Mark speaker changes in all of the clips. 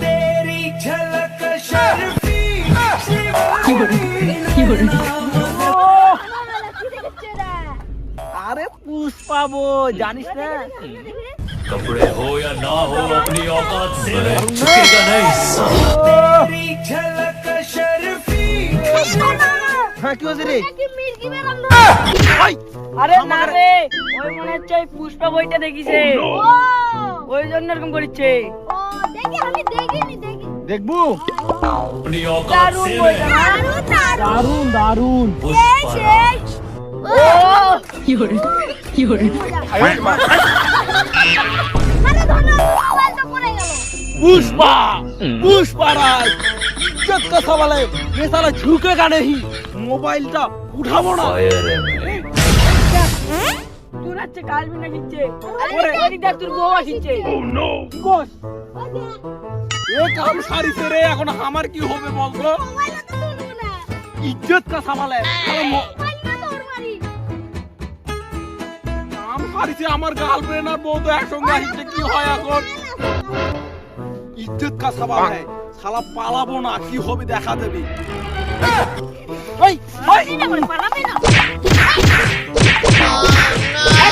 Speaker 1: तेरी झलक शर्फी
Speaker 2: আরে পুষ্পাবো জানিস না
Speaker 3: कपड़े हो या ना हो अपनी औकात से झुकेगा नहीं साला।
Speaker 1: तेरी झलक शर्फी
Speaker 2: হ্যাঁ কি হয়েছে রে
Speaker 4: আরে না রে ওই মনে হচ্ছে ওই পুষ্পা বইটা দেখিছে ওই জন্য এরকম করছে
Speaker 2: দেখব?
Speaker 4: দারুণ
Speaker 2: দারুণ পুষ্পা! পুষ্পা রাজ কথা বলে ঝুঁকে গা নেই। মোবাইলটা উঠাবো না।
Speaker 4: নাচছে কাল মিনা শিখছে ওরে এদিক দেখ তোর বউ আসছে ও নো
Speaker 2: কোস এ কাম সারিছে রে এখন আমার কি হবে বলতো ইজ্জত কা সামালে কাম সারিছে আমার গার্লফ্রেন্ড আর বউ তো একসঙ্গে আসছে কি হয় এখন ইজ্জত কা সামালে শালা পালাবো না কি হবে দেখা দেবে ওই ওই পালাবে না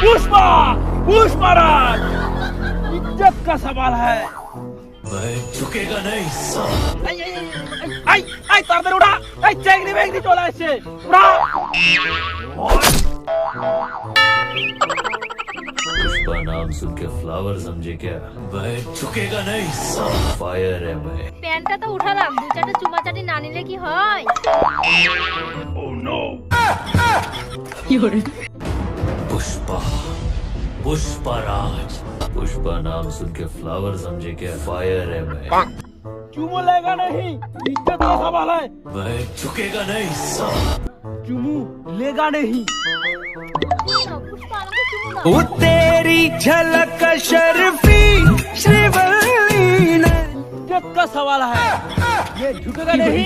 Speaker 2: पुष्पा पुष्पा राज इज्जत का सवाल है
Speaker 3: मैं झुकेगा नहीं साला।
Speaker 2: এই এই এই এই তাড়াতাড়ি উঠা এই চেংড়ি বেগনি চলে আসছে উঠা
Speaker 3: पुष्पा नाम सुन के फ्लावर समझे क्या मैं झुकेगा नहीं साला। फायर है मैं
Speaker 5: প্যান্টটা তো উঠালাম দু চারটে চুমাচাটি না নিলে কি হয়
Speaker 3: पुष्पा। पुष्पा राज। पुष्पा नाम सुन के फ्लावर समझे के फायर है मैं।
Speaker 2: क्यों बोलेगा नहीं? इज़्ज़त का सवाल है।
Speaker 3: मैं झुकेगा नहीं सब
Speaker 2: चुमू लेगा नहीं।
Speaker 1: वो तेरी झलक शर्फी
Speaker 2: इज़्ज़त का सवाल है। ये झुकेगा नहीं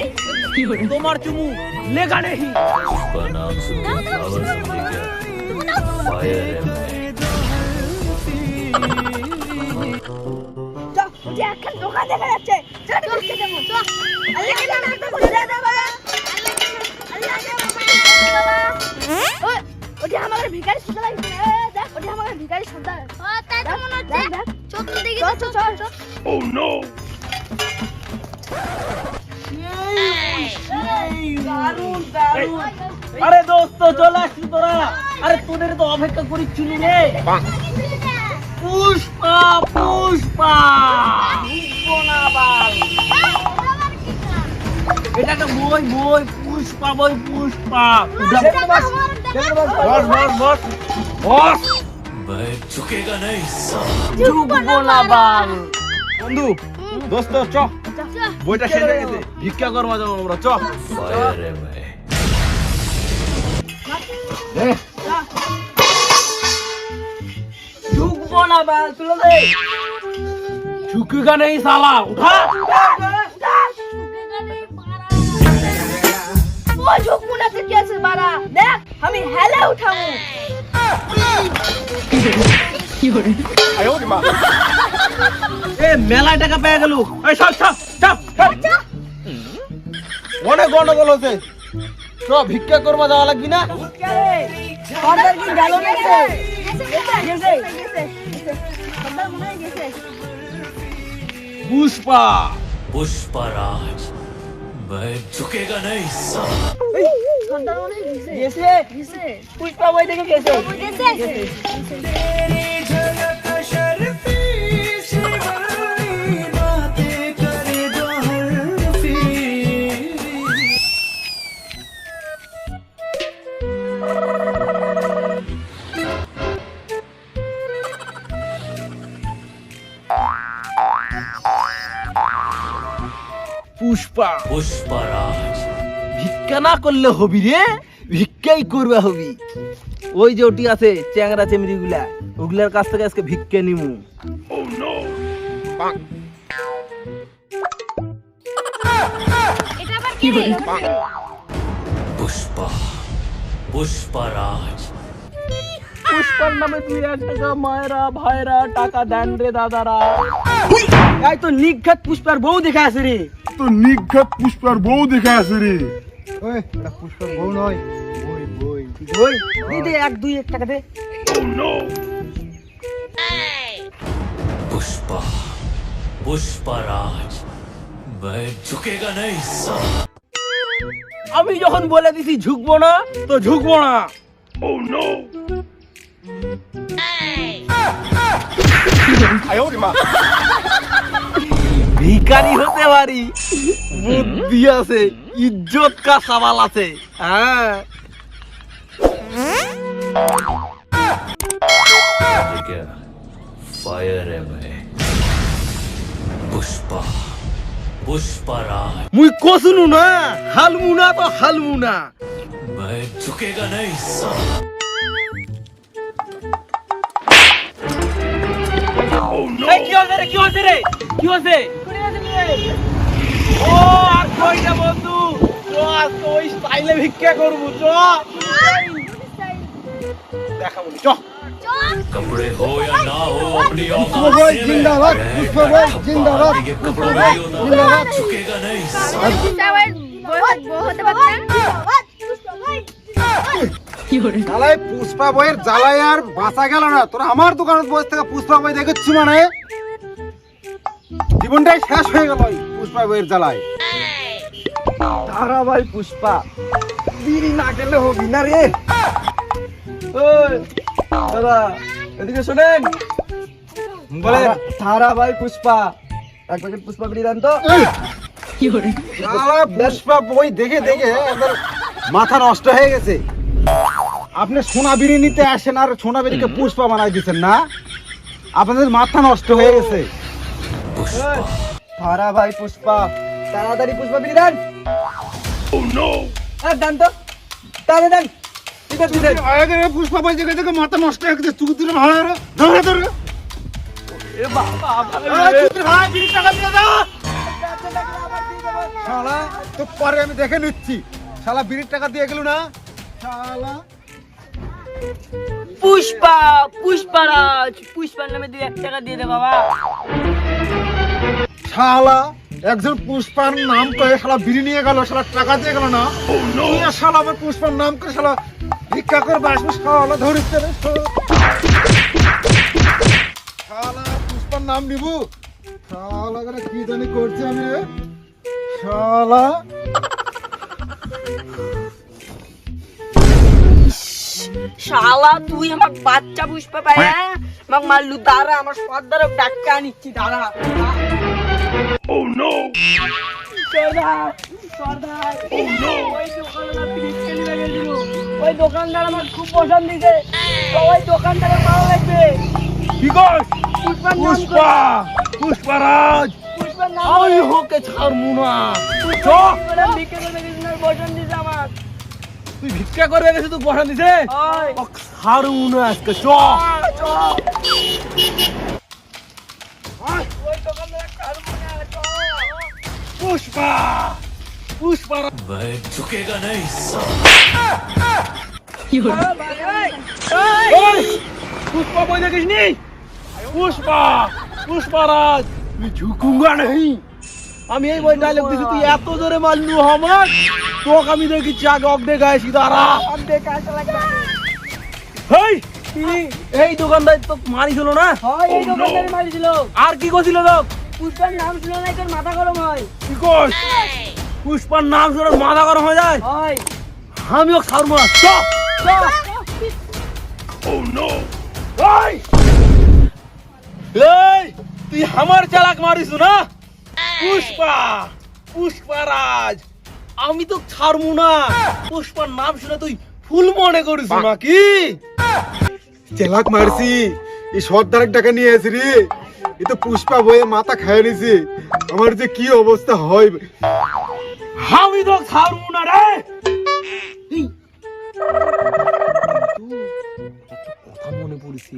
Speaker 2: तो तुम्हार चुमू लेगा नहीं।
Speaker 3: पुष्पा नाम सुन के फ्लावर समझे क्या?
Speaker 4: এখন দোকান দেখা যাচ্ছে চল ঢুকতে দেবো চল আরে কি না একটা করে দে দে বাবা ওই ওটা আমাদের ভিখারি সুন্দর লাগছে ওটা আমাদের ভিখারি সুন্দর
Speaker 5: ও, তাই তো হচ্ছে
Speaker 4: দেখ, দেখ।
Speaker 5: চল তো দেখি
Speaker 4: চল চল
Speaker 5: চল
Speaker 4: চল দারুণ দারুণ
Speaker 2: আরে দোস্ত চলে আসছি তোরা আরে তোদের তো অপেক্ষা করিচ্ছিলি রে পুষ্পা পুষ্পা পুষ্পনা বাল এটা একটা বই বই পুষ্পা বই পুষ্পা বস বস বস বস বস
Speaker 3: मैं झुकेगा नहीं साला।
Speaker 2: ঢুকবো না বাল বন্ধু দোস্ত চ বইটা শেষ হয়ে গেছে ভিক্ষা করবা যাবো আমরা চ না বাল তুলে দে। ঝুঁকেগা নেই সালা উঠা।
Speaker 4: ও ঝুকমুনা তে কি আছে বাড়া? দেখ আমি হেলে উঠাবো।
Speaker 2: এ মেলায় টাকা পেয়ে গেল। এই সব সব সব সব। অনেক গন্ডগোল হচ্ছে চ ভিক্ষা করবা যাওয়া লাগবি না?
Speaker 4: কি গেল না গেছে গেছে গেছে।
Speaker 2: পুষ্পা
Speaker 3: पुष्पा राज मैं झुकेगा नहीं साला।
Speaker 4: সর্দার মনে হয়
Speaker 3: পুষ্পরাজ
Speaker 2: ভিক্ষা না করলে হবি রে ভিক্ষাই করবা হবি ওই যে ওটি আছে চ্যাংরা চেমড়িগুলা ওগুলার কাছ থেকে আজকে ভিক্ষা নিমু
Speaker 5: কি বলি
Speaker 3: পুষ্পা পুষ্পরাজ
Speaker 2: পুষ্পার নামে দুই এক টাকা মায়েরা ভাইরা টাকা দেন রে দাদারা এই তো নিঘাত পুষ্পার বউ দেখে আসে রে
Speaker 6: তো নিঘাত পুষ্পার বউ দেখে আছে রে
Speaker 2: ওই এটা পুষ্পার বউ নয় বই বই বই দে দে এক দুই এক টাকা দে
Speaker 3: पुष्पा पुष्पराज मैं झुकेगा नहीं साला
Speaker 2: আমি যখন বলে দিছি ঝুঁকবো না তো ঝুঁকবো না ভিখারি হতে পারি বুদ্ধি আছে ইজ্জত কা সওয়াল আছে হ্যাঁ
Speaker 3: ये क्या फायर है मैं पुष्पा पुष्पराज
Speaker 2: মুই কসুনু না হালমু না তো হালমু না
Speaker 3: मैं झुकेगा नहीं साला
Speaker 2: এই কি হচ্ছে রে কি হচ্ছে রে কি হচ্ছে ও আর কইটা বন্ধু চ আজকে ওই স্টাইলে ভিক্ষা করবো চ দেখাবো চ
Speaker 3: कपड़े हो या ना हो अपनी औकात
Speaker 6: भाई,
Speaker 3: से मैं
Speaker 6: जिंदाबाद,
Speaker 3: बैठ
Speaker 6: पुष्पा
Speaker 3: बैठा
Speaker 6: भाई, जिंदाबाद,
Speaker 3: ये कपड़ों
Speaker 6: पुष्पा
Speaker 3: में
Speaker 6: भाई,
Speaker 3: ही होता
Speaker 6: जिंदाबाद।
Speaker 3: झुकेगा नहीं साला
Speaker 5: সবাই বউ হতে পারছে
Speaker 6: জ্বালায় পুষ্পা বইয়ের জ্বালায় আর বাঁচা গেল না তোরা আমার দোকানে বসে থেকে পুষ্পা বই দেখেছি মানে জীবনটাই শেষ হয়ে গেল পুষ্পা বইয়ের জ্বালায়।
Speaker 2: তারা ভাই পুষ্পা বিড়ি না খেলে হবি না রে। দাদা এদিকে শোনেন। বলে তারা ভাই পুষ্পা এক প্যাকেট পুষ্পা বিড়ি দেন তো।
Speaker 6: পুষ্পা বই দেখে দেখে মাথা নষ্ট হয়ে গেছে। আপনি সোনা বিড়ি নিতে আসেন আর সোনা বিড়িকে পুষ্পা বানাই দিচ্ছেন না? আপনাদের মাথা নষ্ট হয়ে গেছে।
Speaker 3: পুষ্পা।
Speaker 2: ধরা ভাই পুষ্পা। তাড়াতাড়ি পুষ্পা বিলি দেন। ও নো আর দেন তো। তাহলে দেন।
Speaker 6: পুষ্পা বলছে দেখে মাথা নষ্ট হয়ে গেছে তুই দিলে ভালো ধরে ধরে শালা তো পরে আমি দেখে নিচ্ছি। শালা বিড়ির টাকা দিয়ে গেল না। শালা।
Speaker 4: পুষ্পা, পুষ্পারাজ, পুষ্পার নামে দুই এক টাকা দিয়ে দে বাবা।
Speaker 6: শালা, একজন পুষ্পার নাম করে শালা বিড়ি নিয়ে গেল, শালা টাকা দিয়ে গেল না? শালা আমার পুষ্পার নাম করে শালা ভিক্ষা করবে আসব শালা ধরিস রে শালা, পুষ্পার নাম নিবু? শালা করে কি জানি করছি আমি শালা।
Speaker 4: শালা তুই আমার বাচ্চা পুষ্পা পায় হ্যাঁ? আমাক মারলু দাঁড়া আমার সর্দারক ডাক্কা নিচ্ছি দাঁড়া। ও নো সর্দার সর্দার। ওই দোকানদার ওই আমার খুব পছন্দ দিছে। ওই দোকানদারের ভালো লাগবে।
Speaker 2: কি কর?
Speaker 4: পুষ্পার
Speaker 2: পুষ্পা আমি হোকে ছাড়মু না।
Speaker 4: পছন্দ দিছে আমার
Speaker 2: তুই ভিক্ষা করবে গেছিস তুই বসা দিছে ছাড়ু না আজকে চ পুষ্পা
Speaker 3: পুষ্পা ভাই ঝুকেগা
Speaker 2: নাই পুষ্পা বলে গেছিস নি পুষ্পা পুষ্পা রাজ ঝুকুঙ্গা नहीं আমি এই বই ডায়লগ দিছি তুই এত জোরে মারলু আমার। তোকে আমি দেখিছি আগে অক দেখাইছি দাঁড়া। হেই! এই দোকানদার তো মারিছিল না?
Speaker 4: হয় এই দোকানদারি মারিছিল
Speaker 2: আর কি করছিল লোক
Speaker 4: পুষ্পার নাম শুনে নাই তোর মাথা গরম হয়।
Speaker 2: কি কর পুষ্পার নাম শুনে মাথা গরম হয়ে যায়?
Speaker 4: হয়।
Speaker 2: আমি ও ছাড়বো না চ! ওই! এই তুই আমার চালাক মারিস না? পুষ্পা পুষ্পারাজ আমি তো ছাড়বো না। পুষ্পার নাম শুনে তুই ফুল মনে করিস নাকি?
Speaker 6: চেলাক মারছি এই সর্দারের টাকা নিয়ে এসে রে। এ তো পুষ্পা বয়ে মাথা খায় নিছে। আমার যে কি অবস্থা হয়।
Speaker 2: আমি তো ছাড়বো না রে। কথা মনে পড়েছে।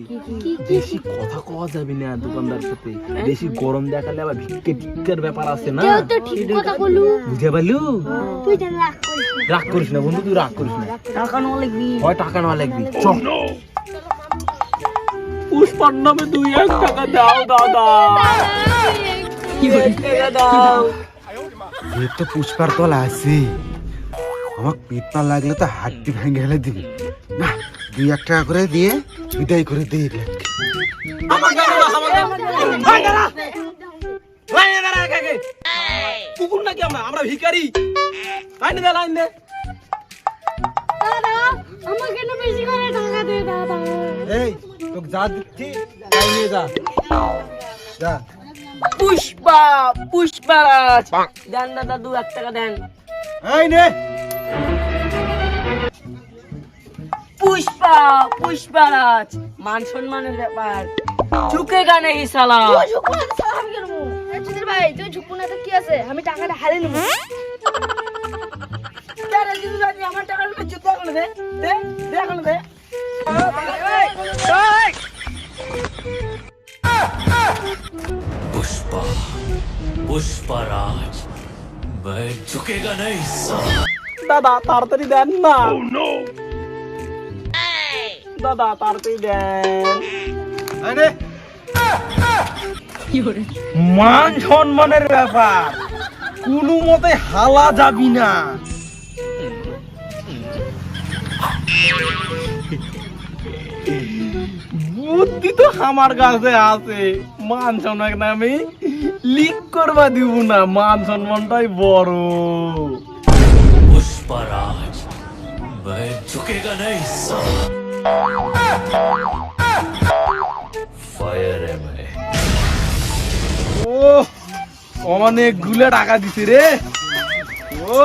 Speaker 2: বেশি কথা কওয়া যাবে না দোকানদার সাথে। বেশি গরম দেখালে আবার ভিক্ষে ভিক্ষার ব্যাপার আছে না?
Speaker 5: কেউ তো ঠিক কথা বলু।
Speaker 2: বুঝে পারলু?
Speaker 5: রাগ করিস না।
Speaker 2: রাগ বন্ধু তুই রাগ করিস না।
Speaker 4: টাকা নেওয়া লাগবি।
Speaker 2: হয় টাকা নেওয়া লাগবি। চল পুষ্পার নামে দুই এক টাকা দাও দাদা
Speaker 6: তো পুষ্পার তলা আছে। আমার পেট না লাগলে তো হাড্ডি ভেঙে হেলে দিবি। না। দুই এক টাকা করে দিয়ে বিদায় করে দিয়ে।
Speaker 2: কুকুর নাকি আমরা? আমরা ভিখারি। লাইনে দে লাইন দে।
Speaker 5: আমাকে না বেশি করে টাকা দে দাদা।
Speaker 6: এই তোকে যা দিচ্ছি তাই নিয়ে যা। যা।
Speaker 4: পুষ্পা পুষ্পারাজ দেন দাদা দু এক টাকা দেন।
Speaker 6: এই নে।
Speaker 4: পুষ্পা পুষ্পারাজ মান সম্মানের ব্যাপার চুকে গানে এই শালা
Speaker 5: তুই ঝুঁকু না তো আমি কেন চিত্র ভাই তুই ঝুঁকু না তো কি আছে আমি টাকাটা হারিয়ে নেবো
Speaker 4: তারা যদি জানি আমার টাকা জুতো এখন দে দে দে এখন দে
Speaker 3: पुष्पा पुष्पराज मैं झुकेगा नहीं साला
Speaker 2: দাদা তাড়াতাড়ি দেন না দাদা তাড়াতাড়ি দেন
Speaker 6: এই নে
Speaker 2: মান সম্মানের ব্যাপার কোনো মতে হালা যাবি না বুদ্ধি তো আমার কাছে আছে মান সম্মান আমি লিক করবা দিব না মান সম্মানটাই বড়
Speaker 3: पुष्पराज मैं झुकेगा नहीं साला फायर है मैं
Speaker 2: ও অনেকগুলো টাকা দিছে রে। ও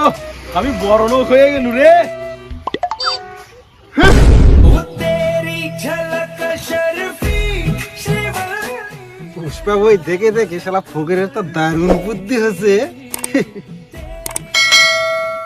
Speaker 2: আমি বড় লোক হয়ে গেল রে।
Speaker 6: পুষ্পা বই দেখে দেখে শালা ফকিরের তো দারুণ বুদ্ধি হয়েছে।